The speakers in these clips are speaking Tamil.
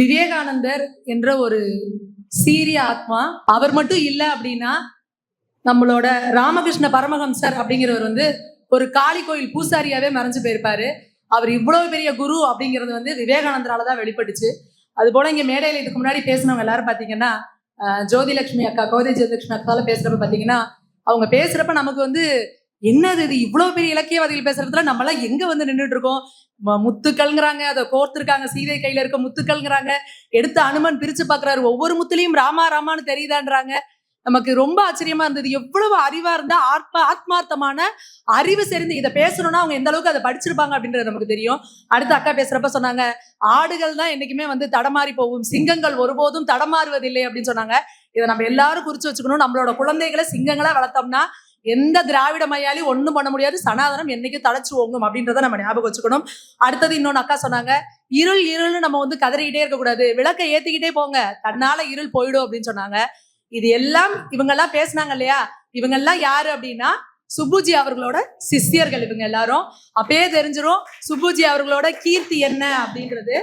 விவேகானந்தர் என்ற ஒரு சீரிய ஆத்மா. அவர் மட்டும் இல்லை அப்படின்னா நம்மளோட ராமகிருஷ்ண பரமஹம்சர் அப்படிங்கிறவர் வந்து ஒரு காளி கோயில் பூசாரியாவே மறைஞ்சு போயிருப்பாரு. அவர் இவ்வளவு பெரிய குரு அப்படிங்கிறது வந்து விவேகானந்தரால தான் வெளிப்பட்டுச்சு. அது போல இங்க மேடையில இதுக்கு முன்னாடி பேசினவங்க எல்லாரும் பாத்தீங்கன்னா ஜோதிலட்சுமி அக்கா கோதை ஜோதிலட்சுமி அக்கால பேசுறப்ப பாத்தீங்கன்னா அவங்க பேசுறப்ப நமக்கு வந்து என்னது இது? இவ்வளவு பெரிய இலக்கியவாதிகள் பேசுறதுல நம்ம எல்லாம் எங்க வந்து நின்றுட்டு இருக்கோம் முத்துக்கள்ங்கிறாங்க அதை கோர்த்திருக்காங்க சீதை கையில இருக்க முத்துக்கள்ங்கிறாங்க. எடுத்து அனுமன் பிரிச்சு பாக்குறாரு. ஒவ்வொரு முத்துலயும் ராமா ராமான்னு தெரியுதான்றாங்க. நமக்கு ரொம்ப ஆச்சரியமா இருந்தது. எவ்வளவு அறிவா இருந்தா ஆத்மா ஆத்மார்த்தமான அறிவு செறிந்து இதை பேசணும்னா அவங்க எந்த அளவுக்கு அதை படிச்சிருப்பாங்க அப்படின்றது நமக்கு தெரியும். அடுத்து அக்கா பேசுறப்ப சொன்னாங்க ஆடுகள் தான் என்னைக்குமே வந்து தடமாறி போகும். சிங்கங்கள் ஒருபோதும் தடமாறுவதில்லை அப்படின்னு சொன்னாங்க. இதை நம்ம எல்லாரும் குறிச்சு வச்சுக்கணும். நம்மளோட குழந்தைகளை சிங்கங்களா வளர்த்தோம்னா எந்த திராவிட மையாலையும் ஒன்றும் பண்ண முடியாது. சனாதனம் என்னைக்கும் தலைச்சு ஓங்கும் அப்படின்றத நம்ம ஞாபகம் வச்சுக்கணும். அடுத்தது இன்னொன்னு அக்கா சொன்னாங்க இருள் இருள்னு நம்ம வந்து கதறிக்கிட்டே இருக்கக்கூடாது. விளக்கை ஏத்திக்கிட்டே போங்க. தன்னால இருள் போயிடும் அப்படின்னு சொன்னாங்க. இது எல்லாம் இவங்க எல்லாம் பேசுனாங்க இல்லையா? இவங்க எல்லாம் யாரு அப்படின்னா சுப்புஜி அவர்களோட சிஷ்யர்கள் இவங்க எல்லாரும். அப்பயே தெரிஞ்சிரும் சுப்புஜி அவர்களோட கீர்த்தி என்ன அப்படின்றது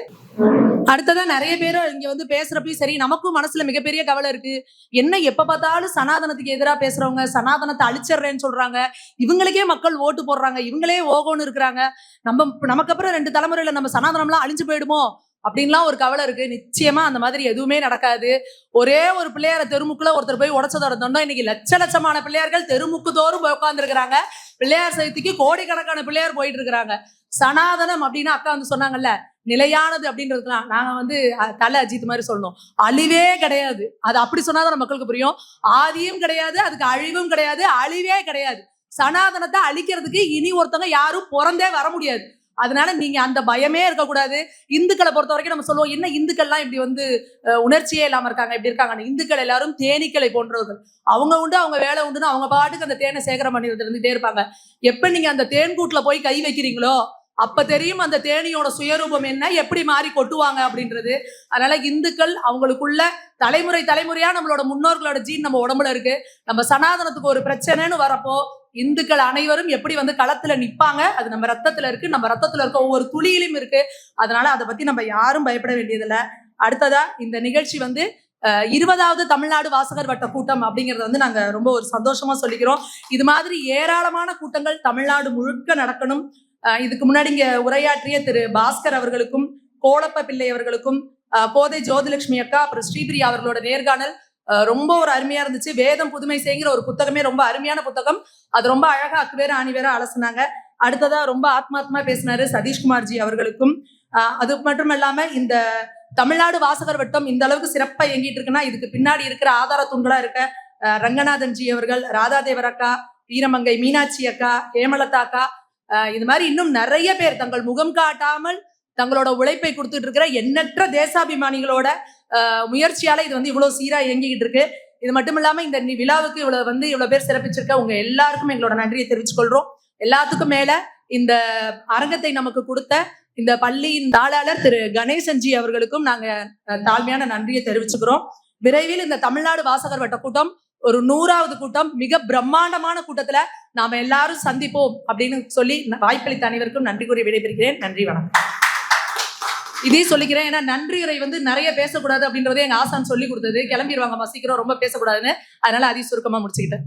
அடுத்ததா நிறைய பேர் இங்க வந்து பேசுறப்பயும் சரி நமக்கும் மனசுல மிகப்பெரிய கவலை இருக்கு. என்ன எப்ப பார்த்தாலும் சனாதனத்துக்கு எதிரா பேசுறவங்க சனாதனத்தை அழிச்சிடுறேன்னு சொல்றாங்க. இவங்களுக்கே மக்கள் ஓட்டு போடுறாங்க இவங்களே ஓகோன்னு இருக்கிறாங்க. நம்ம நமக்கு அப்புறம் ரெண்டு தலைமுறையில நம்ம சனாதனம்லாம் அழிஞ்சு போயிடுமோ? அப்படின்லாம் ஒரு கவலை இருக்கு. நிச்சயமா அந்த மாதிரி எதுவுமே நடக்காது. ஒரே ஒரு பிள்ளையார தெருமுக்குல ஒருத்தர் போய் உடச்சதோட தொண்டை இன்னைக்கு லட்ச லட்சமான பிள்ளையார்கள் தெருமுக்கு தோறும் போய் உட்காந்துருக்கிறாங்க பிள்ளையார் சதுர்த்திக்கு கோடிக்கணக்கான பிள்ளையார் போயிட்டு இருக்கிறாங்க. சனாதனம் அப்படின்னு அக்கா வந்து சொன்னாங்கல்ல நிலையானது அப்படின்றதுலாம் நாங்க வந்து தலை அஜித் மாதிரி சொல்லணும். அழிவே கிடையாது. அது அப்படி சொன்னாதான் நம்ம மக்களுக்கு புரியும். ஆதியும் கிடையாது அதுக்கு அழிவும் கிடையாது அழிவே கிடையாது. சனாதனத்தை அழிக்கிறதுக்கு இனி ஒருத்தவங்க யாரும் பிறந்தே வர முடியாது. அதனால நீங்க அந்த பயமே இருக்கக்கூடாது. இந்துக்களை பொறுத்த வரைக்கும் நம்ம சொல்லுவோம் என்ன இந்துக்கள்லாம் இப்படி வந்து உணர்ச்சியே இல்லாம இருக்காங்க இப்படி இருக்காங்க இந்துக்கள் எல்லாரும் தேனீக்களை போன்றவர்கள். அவங்க உண்டு அவங்க வேலை உண்டுன்னு அவங்க பாட்டுக்கு அந்த தேனை சேகரம் பண்ணிட்டு இருந்துட்டே இருப்பாங்க. எப்ப நீங்க அந்த தேன் கூட்டுல போய் கை வைக்கிறீங்களோ அப்ப தெரியும் அந்த தேனியோட சுயரூபம் என்ன எப்படி மாறி கொட்டுவாங்க அப்படின்றது. அதனால இந்துக்கள் அவங்களுக்குள்ள தலைமுறை தலைமுறையா நம்மளோட முன்னோர்களோட ஜீன் நம்ம உடம்புல இருக்கு. நம்ம சனாதனத்துக்கு ஒரு பிரச்சனைன்னு வரப்போ இந்துக்கள் அனைவரும் எப்படி வந்து களத்துல நிப்பாங்க? அது நம்ம ரத்தத்துல இருக்கு. நம்ம ரத்தத்துல இருக்க ஒவ்வொரு துளியிலும் இருக்கு. அதனால அதை பத்தி நம்ம யாரும் பயப்பட வேண்டியதில்ல. அடுத்ததா இந்த நிகழ்ச்சி வந்து இருபதாவது தமிழ்நாடு வாசகர் வட்ட கூட்டம் அப்படிங்கிறத வந்து நாங்க ரொம்ப ஒரு சந்தோஷமா சொல்லிக்கிறோம். இது மாதிரி ஏராளமான கூட்டங்கள் தமிழ்நாடு முழுக்க நடக்கணும். இதுக்கு முன்னாடி இங்க உரையாற்றிய திரு பாஸ்கர் அவர்களுக்கும் கோலப்ப பிள்ளை அவர்களுக்கும் போதை கோதை ஜோதிலட்சுமி அக்கா அப்புறம் ஸ்ரீபிரியா அவர்களோட நேர்காணல் ரொம்ப ஒரு அருமையா இருந்துச்சு. வேதம் புதுமை செய்கிற ஒரு புத்தகமே ரொம்ப அருமையான புத்தகம். அது ரொம்ப அழகா அக்கு வேற ஆணி வேற அலசுனாங்க. அடுத்ததா ரொம்ப ஆத்மாத்மா பேசினாரு சதீஷ்குமார்ஜி அவர்களுக்கும். அது மட்டும் இல்லாம இந்த தமிழ்நாடு வாசகர் வட்டம் இந்த அளவுக்கு சிறப்பா இயங்கிட்டு இருக்குன்னா இதுக்கு பின்னாடி இருக்கிற ஆதார தூண்களா இருக்க ரங்கநாதன்ஜி ரங்கநாதன் ஜி அவர்கள் அக்கா வீரமங்கை மீனாட்சி அக்கா ஹேமலதா அக்கா இது மாதிரி இன்னும் நிறைய பேர் தங்கள் முகம் காட்டாமல் தங்களோட உழைப்பை கொடுத்துட்டு இருக்கிற எண்ணற்ற தேசாபிமானிகளோட அஹ், முயற்சியால இது வந்து இவ்வளவு சீரா இயங்கிக்கிட்டு இருக்கு. இது மட்டும் இல்லாம இந்த விழாவுக்கு இவ்வளவு வந்து இவ்வளவு பேர் சிறப்பிச்சிருக்க உங்க எல்லாருக்கும் எங்களோட நன்றியை தெரிவிச்சுக்கொள்றோம். எல்லாத்துக்கும் மேல இந்த அரங்கத்தை நமக்கு கொடுத்த இந்த பள்ளியின் தாளாளர் திரு கணேசன்ஜி அவர்களுக்கும் நாங்க தாழ்மையான நன்றியை தெரிவிச்சுக்கிறோம். விரைவில் இந்த தமிழ்நாடு வாசகர் வட்ட கூட்டம் ஒரு நூறாவது கூட்டம் மிக பிரம்மாண்டமான கூட்டத்துல நாம எல்லாரும் சந்திப்போம் அப்படின்னு சொல்லி வாய்ப்பளித்த அனைவருக்கும் நன்றி கூறி விடைபெறுகிறேன். நன்றி வணக்கம். இதே சொல்லிக்கிறேன் ஏன்னா நன்றியுரை வந்து நிறைய பேசக்கூடாது அப்படின்றதே எங்க ஆசான் சொல்லி கொடுத்தது. கிளம்பிடுவாங்க சீக்கிரம் ரொம்ப பேசக்கூடாதுன்னு. அதனால அதிக சுருக்கமா முடிச்சுக்கிட்டேன்.